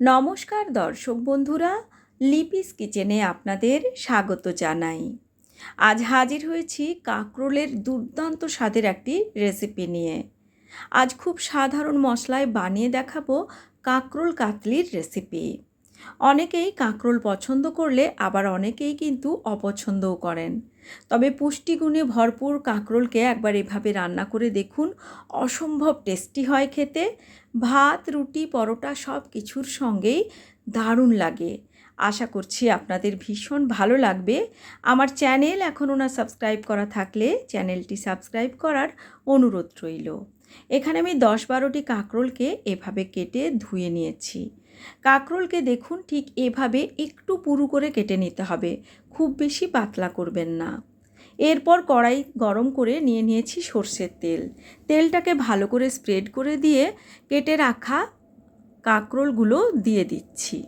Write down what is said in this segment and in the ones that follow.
নমস্কার দর্শক বন্ধুরা, লিপিস কিচেনে আপনাদের স্বাগত জানাই। আজ হাজির হয়েছি কাঁকরোলের দুর্দান্ত স্বাদের একটি রেসিপি নিয়ে। আজ খুব সাধারণ মশলায় বানিয়ে দেখাবো কাঁকরোল কাতলির রেসিপি। অনেকেই কাঁকরোল পছন্দ করলে আবার অনেকেই কিন্তু অপছন্দও করেন। তবে পুষ্টিগুণে ভরপুর কাঁকরোলকে একবার এভাবে রান্না করে দেখুন, অসম্ভব টেস্টি হয় খেতে। ভাত, রুটি, পরোটা সব কিছুর সঙ্গেই দারুণ লাগে। আশা করছি আপনাদের ভীষণ ভালো লাগবে। আমার চ্যানেল এখনও না সাবস্ক্রাইব করা থাকলে চ্যানেলটি সাবস্ক্রাইব করার অনুরোধ রইল। এখানে আমি দশ বারোটি কাঁকরোলকে এভাবে কেটে ধুয়ে নিয়েছি। কাঁকরোলকে দেখুন ঠিক এভাবে একটু পুরু করে কেটে নিতে হবে, খুব বেশি পাতলা করবেন না। এরপর কড়াই গরম করে নিয়ে নিয়েছি সর্ষের তেল। তেলটাকে ভালো করে স্প্রেড করে দিয়ে কেটে রাখা কাঁকরোলগুলো দিয়ে দিচ্ছি।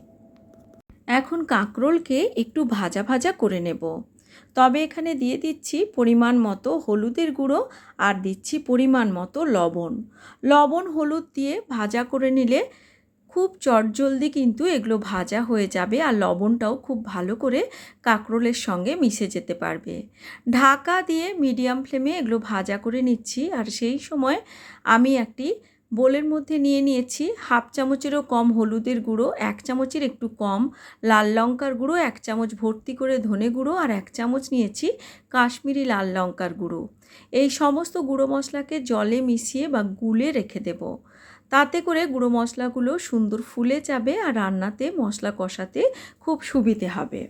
এখন কাঁকরোলকে একটু ভাজা ভাজা করে নেব। তবে এখানে দিয়ে দিচ্ছি পরিমাণ মতো হলুদের গুঁড়ো আর দিচ্ছি পরিমাণ মতো লবণ। লবণ, হলুদ দিয়ে ভাজা করে নিলে খুব চটজলদি কিন্তু এগুলো ভাজা হয়ে যাবে আর লবণটাও খুব ভালো করে কাঁকরোলের সঙ্গে মিশে যেতে পারবে। ঢাকা দিয়ে মিডিয়াম ফ্লেমে এগুলো ভাজা করে নিচ্ছি আর সেই সময় আমি একটি বোলের মধ্যে নিয়ে নিয়েছি হাফ চামচেরও কম হলুদের গুঁড়ো, এক চামচের একটু কম লাল লঙ্কার গুঁড়ো, এক চামচ ভর্তি করে ধনে গুঁড়ো আর এক চামচ নিয়েছি কাশ্মীরি লাল লঙ্কার গুঁড়ো। এই সমস্ত গুঁড়ো মশলাকে জলে মিশিয়ে বা গুলে রেখে দেবো। তাতে করে গুঁড়ো মশলাগুলো সুন্দর ফুলে যাবে আর রান্নাতে মশলা কষাতে খুব সুবিধে হবে।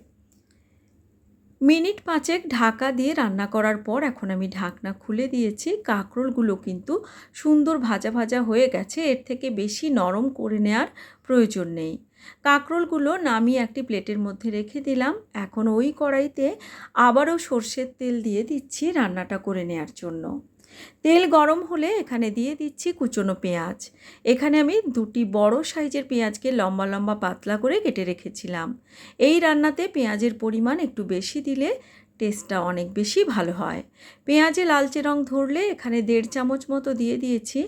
মিনিট পাঁচেক ঢাকা দিয়ে রান্না করার পর এখন আমি ঢাকনা খুলে দিয়েছি। কাঁকরোলগুলো কিন্তু সুন্দর ভাজা ভাজা হয়ে গেছে, এর থেকে বেশি নরম করে নেওয়ার প্রয়োজন নেই। কাঁকরোলগুলো নামিয়ে একটি প্লেটের মধ্যে রেখে দিলাম। এখন ওই কড়াইতে আবারও সর্ষের তেল দিয়ে দিচ্ছি রান্নাটা করে নেওয়ার জন্য। তেল গরম হলে এখানে দিয়ে দিচ্ছি কুচনো পেঁয়াজ। এখানে আমি দুটি বড় সাইজের পেঁয়াজকে লম্বা লম্বা পাতলা করে কেটে রেখেছিলাম। এই রান্নাতে পেঁয়াজের পরিমাণ একটু বেশি দিলে টেস্টটা অনেক বেশি ভালো হয়। পেঁয়াজে লালচে রং ধরলে এখানে দেড় চামচ মতো দিয়ে দিয়েছি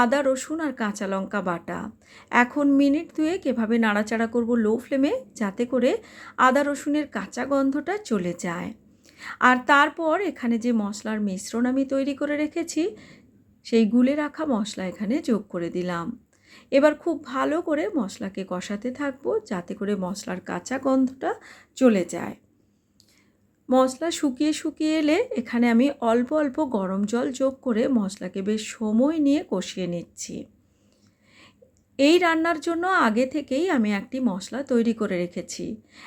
আদা, রসুন আর কাঁচা লঙ্কা বাটা। এখন মিনিট দুয়েক এভাবে নাড়াচাড়া করব লো ফ্লেমে যাতে করে আদা, রসুনের কাঁচা গন্ধটা চলে যায়। আর তারপর এখানে যে মশলার মিশ্রণ আমি তৈরি করে রেখেছি, সেই গুলে রাখা মশলা এখানে যোগ করে দিলাম। এবার খুব ভালো করে মশলাকে কষাতে থাকব, যাতে করে মশলার কাঁচা গন্ধটা চলে যায়। মশলা শুকিয়ে শুকিয়ে এলে এখানে আমি অল্প অল্প গরম জল যোগ করে মশলাকে বেশ সময় নিয়ে কষিয়ে নিচ্ছি। এই রান্নার জন্য আগে থেকেই আমি একটি মশলা তৈরি করে রেখেছি।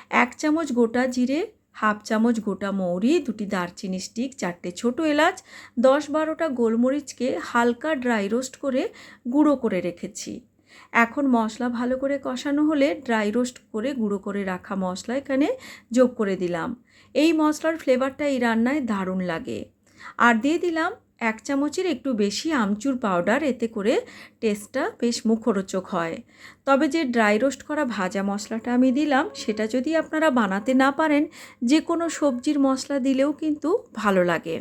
এক চামচ গোটা জিরে হাফ চামচ গোটা মৌরি, দুটি দারচিনি স্টিক চারটে ছোট এলাচ, দশ বারোটা গোলমরিচকে হালকা ড্রাই রোস্ট করে গুঁড়ো করে রেখেছি। এখন মশলা ভালো করে কষানো হলে ড্রাই রোস্ট করে গুঁড়ো করে রাখা মশলা এখানে যোগ করে দিলাম। এই মশলার ফ্লেভারটা এই রান্নায় দারুণ লাগে। আর দিয়ে দিলাম এক চামচের একটু বেশি আমচুর পাউডার এতে করে টেস্টটা বেশ মুখরোচক হয়। তবে যে ড্রাই রোস্ট করা ভাজা মশলাটা আমি দিলাম, সেটা যদি আপনারা বানাতে না পারেন যে কোনো সবজির মশলা দিলেও কিন্তু ভালো লাগে।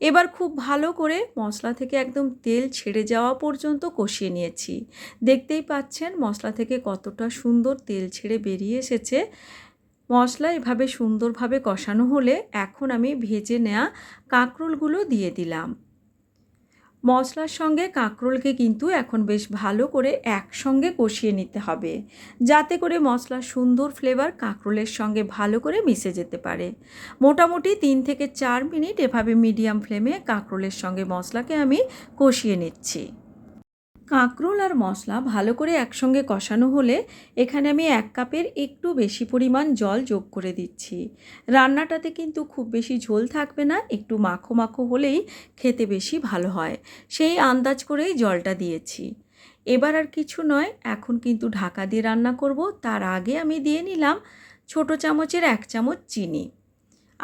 এবার খুব ভালো করে মশলা থেকে একদম তেল ছেড়ে যাওয়া পর্যন্ত কষিয়ে নিয়েছি। দেখতেই পাচ্ছেন মশলা থেকে কতটা সুন্দর তেল ছেড়ে বেরিয়ে এসেছে। মশলা এভাবে সুন্দরভাবে কষানো হলে এখন আমি ভেজে নেওয়া কাঁকরোলগুলো দিয়ে দিলাম। মশলার সঙ্গে কাঁকরোলকে কিন্তু এখন বেশ ভালো করে একসঙ্গে কষিয়ে নিতে হবে, যাতে করে মশলার সুন্দর ফ্লেভার কাঁকরোলের সঙ্গে ভালো করে মিশে যেতে পারে। মোটামুটি তিন থেকে চার মিনিট এভাবে মিডিয়াম ফ্লেমে কাঁকরোলের সঙ্গে মশলাকে আমি কষিয়ে নিচ্ছি। কাঁকরোল আর মশলা ভালো করে একসঙ্গে কষানো হলে এখানে আমি এক কাপের একটু বেশি পরিমাণ জল যোগ করে দিচ্ছি। রান্নাটাতে কিন্তু খুব বেশি ঝোল থাকবে না, একটু মাখো মাখো হলেই খেতে বেশি ভালো হয়। সেই আন্দাজ করেই জলটা দিয়েছি। এবার আর কিছু নয়, এখন কিন্তু ঢাকা দিয়ে রান্না করব। তার আগে আমি দিয়ে নিলাম ছোট চামচের এক চামচ চিনি।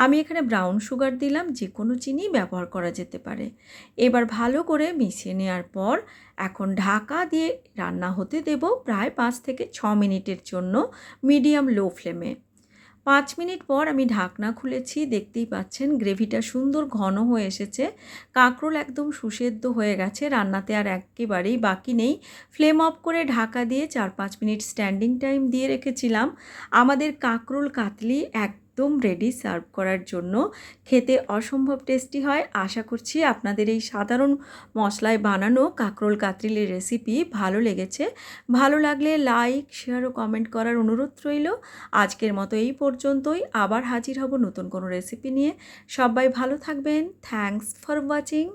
আমি এখানে ব্রাউন সুগার দিলাম যে কোনো চিনি ব্যবহার করা যেতে পারে। এবার ভালো করে মিশিয়ে নেওয়ার পর এখন ঢাকা দিয়ে রান্না হতে দেব প্রায় পাঁচ থেকে ছ মিনিটের জন্য মিডিয়াম লো ফ্লেমে পাঁচ মিনিট পর আমি ঢাকনা খুলেছি, দেখতেই পাচ্ছেন গ্রেভিটা সুন্দর ঘন হয়ে এসেছে। কাঁকরোল একদম সুসেদ্ধ হয়ে গেছে, রান্নাতে আর একেবারেই বাকি নেই। ফ্লেম অফ করে ঢাকা দিয়ে চার পাঁচ মিনিট স্ট্যান্ডিং টাইম দিয়ে রেখেছিলাম। আমাদের কাঁকরোল কাতলি একদম রেডি সার্ভ করার জন্য খেতে অসম্ভব টেস্টি হয়। আশা করছি আপনাদের এই সাধারণ মশলায় বানানো কাঁকরোল কাতরিলের রেসিপি ভালো লেগেছে। ভালো লাগলে লাইক শেয়ার ও কমেন্ট করার অনুরোধ রইল। আজকের মতো এই পর্যন্তই। আবার হাজির হব নতুন কোনো রেসিপি নিয়ে। সবাই ভালো থাকবেন। Thanks for watching